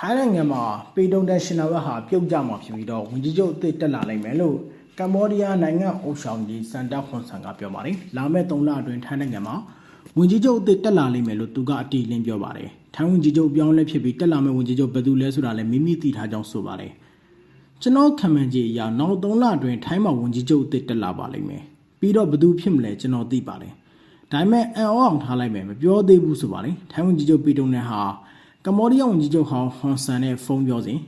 ထိုင်းနိုင်ငံမှာပေတုံတန်ရှင်နာဝက်ဟာပြုတ်ကြမှာဖြစ်ပြီးတော့ဝင်ကြီးချုပ်အသစ်တက်လာနိုင်မယ်လို့ကမ္ဘောဒီးယားနိုင်ငံအုပ်ဆောင်ကြီးစန်တာခွန်ဆန်ကပြောပါတယ်။လာမယ့်3လအတွင်းထိုင်းနိုင်ငံမှာဝင်ကြီးချုပ်အသစ်တက်လာနိုင်မယ်လို့သူကအတီးလင်းပြောပါတယ်။ထိုင်းဝင်ကြီးချုပ်ပြောင်းလဲဖြစ်ပြီးတက်လာမယ့်ဝင်ကြီးချုပ်ဘယ်သူလဲဆိုတာလည်းမိမိသိထားကြောင်းဆိုပါတယ်။ကျွန်တော်ခံမှန်းကြည့်အရနောက်3လအတွင်းထိုင်းမှာဝင်ကြီးချုပ်အသစ်တက်လာပါလိမ့်မယ်။ပြီးတော့ဘယ်သူဖြစ်မလဲကျွန်တော်သိပါတယ်။ဒါပေမဲ့အန်အောအောင်ထားလိုက်မယ်မပြောသေးဘူးဆိုပါလေ။ထိုင်းဝင်ကြီးချုပ်ပေတုံနဲ့ဟာ ကမ္ဘောဒီးယားဝန်ကြီးချုပ်ဟောင်းဟွန်ဆန်နဲ့ဖုန်းပြောစဉ်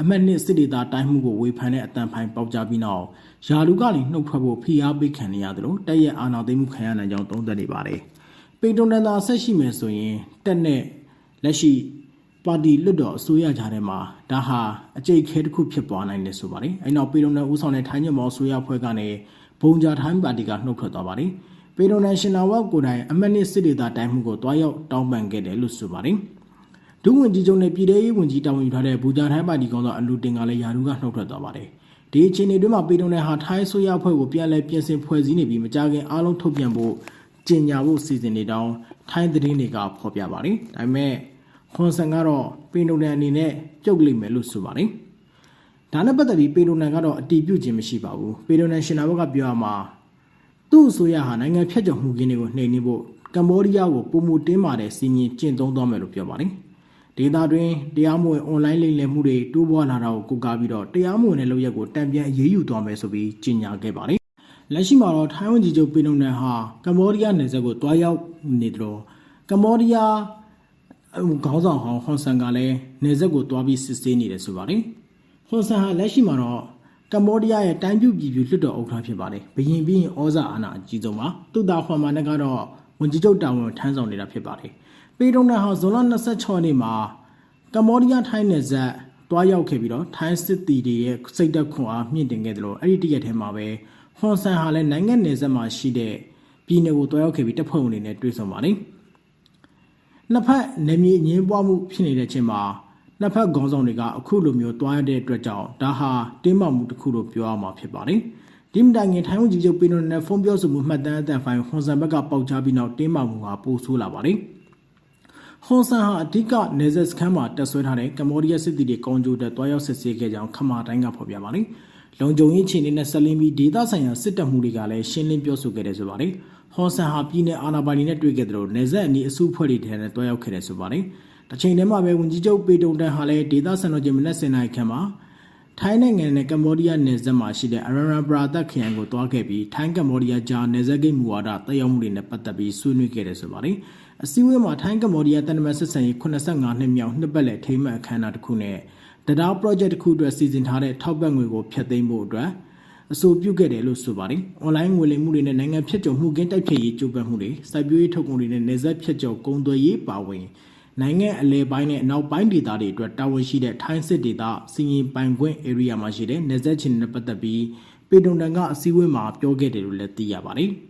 အမတ်နှစ်စစ်ဒေသတိုင်းမှုကိုဝေဖန်တဲ့အတန်ဖိုင်ပေါက်ကြပြီးနောက်ယာလူကလည်းနှုတ်ထွက်ဖို့ဖိအားပေးခံနေရတယ်လို့တက်ရဲ့အာဏာသိမ်းမှုခံရနိုင်ကြောင်းသုံးသပ်နေပါတယ်။ပေတုံတန်သာဆက်ရှိမယ်ဆိုရင်တက်နဲ့လက်ရှိပါတီလွတ်တော်အစိုးရကြားထဲမှာဒါဟာအကြိတ်ခဲတစ်ခုဖြစ်သွားနိုင်တယ်ဆိုပါတယ်။အဲနောက်ပေတုံတန်ဦးဆောင်တဲ့ထိုင်းညမောအစိုးရဖွဲ့ကနေဘုံကြားထိုင်းပါတီကနှုတ်ထွက်သွားပါတယ်။ပေတုံတန်ရှင်နာဝက်ကိုယ်တိုင်အမတ်နှစ်စစ်ဒေသတိုင်းမှုကိုတွားရောက်တောင်းပန်ခဲ့တယ်လို့ဆိုပါတယ်။ ဒုဝန်ကြီးချုပ်နဲ့ပြည်ထောင်ရေးဝန်ကြီးတာဝန်ယူထားတဲ့ဘူဂျာထိုင်းပါတီကောင်ဆောင်အလူတင်ကလည်းယာရုကနှုတ်ထွက်သွားပါတယ်။ဒီအခြေအနေတွေမှာပြည်တော်နယ်ဟာထိုင်းဆိုရအဖွဲ့ကိုပြန်လည်ပြင်ဆင်ဖွဲ့စည်းနေပြီးမကြခင်အားလုံးထုတ်ပြန်ဖို့ကြေညာဖို့စီစဉ်နေတောင်းထိုင်းသတင်းတွေကဖော်ပြပါတယ်။ဒါပေမဲ့ခွန်ဆန်ကတော့ပြည်တော်နယ်အနေနဲ့ပြုတ်လိမ့်မယ်လို့ဆိုပါတယ်။ဒါနဲ့ပတ်သက်ပြီးပြည်တော်နယ်ကတော့အတီးပြုတ်ခြင်းမရှိပါဘူး။ပြည်တော်နယ်ရှင်နာဘက်ကပြောရမှာသူ့အစိုးရဟာနိုင်ငံဖြတ်ကျော်မှုကင်းတွေကိုနှိမ်နင်းဖို့ကမ္ဘောဒီးယားကိုပုံမတင်းမာတဲ့စီမင်းကျင့်သုံးသွားမယ်လို့ပြောပါတယ်။ ဒေတာတွင်တရားမဝင်အွန်လိုင်းလိမ်လည်မှုတွေတိုးပွားလာတာကိုကိုးကားပြီးတော့တရားမဝင်တဲ့လုပ်ရက်ကိုတံပြန်အရေးယူသွားမယ်ဆိုပြီးကြေညာခဲ့ပါတယ်။လက်ရှိမှာတော့ထိုင်းဝန်ကြီးချုပ်ပေနုံနန်ဟာကမ္ဘောဒီးယားနယ်စပ်ကိုတွားရောက်နေတယ်လို့ကမ္ဘောဒီးယားခေါင်းဆောင်ဟောင်းဟွန်ဆန်ကလည်းနယ်စပ်ကိုတွားပြီးစစ်ဆေးနေတယ်ဆိုပါတယ်။ဟွန်ဆန်ဟာလက်ရှိမှာတော့ကမ္ဘောဒီးယားရဲ့တိုင်းပြုပြည်ပြုလွှတ်တော်ဥက္ကဋ္ဌဖြစ်ပါတယ်။ဘရင်ပြီးရင်ဩဇာအာဏာအကြီးဆုံးပါ။သူ့သားဟွန်မာနဲ့ကတော့ဝန်ကြီးချုပ်တာဝန်ထမ်းဆောင်နေတာဖြစ်ပါတယ်။ ပေတုံနဲ့ဟာဇွန်လ26ရက်နေ့မှာကမ္ဘောဒီးယားထိုင်းနယ်စပ်တွားရောက်ခဲ့ပြီးတော့ထိုင်းစစ်တီတွေရဲ့စိတ်သက်ခွန်အားမြင့်တင်ခဲ့တယ်လို့အဲ့ဒီတရက်ထဲမှာပဲဟွန်ဆန်ဟာလည်းနိုင်ငံနယ်စပ်မှာရှိတဲ့ပြည်နယ်ကိုတွားရောက်ခဲ့ပြီးတပ်ဖွဲ့ဝင်တွေနဲ့တွေ့ဆုံပါတယ်။နှစ်ဖက်နယ်မြေအငင်းပွားမှုဖြစ်နေတဲ့အချိန်မှာနှစ်ဖက်ခေါင်းဆောင်တွေကအခုလိုမျိုးတွားရတဲ့အတွက်ကြောင့်ဒါဟာတင်းမာမှုတစ်ခုလို့ပြောရမှာဖြစ်ပါတယ်။ဒီမတိုင်ခင်ထိုင်းဝန်ကြီးချုပ်ပီနိုနဲ့ဖုန်းပြောဆိုမှုမှတ်တမ်းအတန်ဖိုင်ဟွန်ဆန်ဘက်ကပေါက်ကြားပြီးနောက်တင်းမာမှုဟာပိုဆိုးလာပါတယ်။ ဟွန်ဆန်ဟာအဓိကနေဇက်စခန်းမှာတက်ဆွဲထားတဲ့ကမ္ဘောဒီးယားစစ်သည်တွေကောင်းကျိုးတက်တွားရောက်စစ်ဆေးခဲ့ကြောင်းခမာတိုင်းကဖော်ပြပါတယ်။လုံခြုံရေးအခြေအနေနဲ့ဆက်လင်းပြီးဒေသဆိုင်ရာစစ်တပ်မှုတွေကလည်းရှင်းလင်းပြောဆိုခဲ့တယ်ဆိုပါတယ်။ဟွန်ဆန်ဟာပြည်내အာဏာပိုင်တွေနဲ့တွေ့ခဲ့တယ်လို့နေဆက်အနီးအစုအဖွဲ့တွေထဲနဲ့တွားရောက်ခဲ့တယ်ဆိုပါတယ်။တစ်ချိန်တည်းမှာပဲဝန်ကြီးချုပ်ပေတုံတန်ဟာလည်းဒေသစံတော်ချိန်မနက်စင်နိုင်ခန့်မှာ ထိုင်းနိုင်ငံနဲ့ကမ္ဘောဒီးယားနယ်စပ်မှာရှိတဲ့အရရန်ပရာသက်ခရိုင်ကိုတွားခဲ့ပြီးထိုင်းကမ္ဘောဒီးယားကြားနယ်စပ်ဂိတ်မူဝါဒတည်ရောက်မှုတွေနဲ့ပတ်သက်ပြီးဆွေးနွေးခဲ့တယ်ဆိုပါတယ်။အစည်းအဝေးမှာထိုင်းကမ္ဘောဒီးယားတန်တမတ်ဆက်ဆံရေး85နှစ်မြောက်နှစ်ပတ်လည်ထိမ်းမှတ်အခမ်းအနားတစ်ခုနဲ့တရား project တစ်ခုအတွက်စီစဉ်ထားတဲ့ထောက်ပံ့ငွေကိုဖျက်သိမ်းဖို့အတွက်အဆိုပြုခဲ့တယ်လို့ဆိုပါတယ်။ online ငွေလိမ်မှုတွေနဲ့နိုင်ငံဖြတ်ကျော်မှုကင်းတိုက်ဖျက်ရေးကြိုးပမ်းမှုတွေစိုက်ပျိုးရေးထုတ်ကုန်တွေနဲ့နယ်စပ်ဖြတ်ကျော်ကုန်သွယ်ရေးပါဝင် နိုင်ငံအလဲပိုင်းနဲ့အနောက်ပိုင်းဒေသတွေအတွက်တာဝန်ရှိတဲ့ထိုင်းစစ်ဒေသစီရင်ပိုင်ခွင့် area မှာရှိတဲ့နယ်စပ်ချင်းတွေနဲ့ပတ်သက်ပြီးပေတုံတန်ကအစည်းအဝေးမှာပြောခဲ့တယ်လို့လည်းသိရပါတယ်။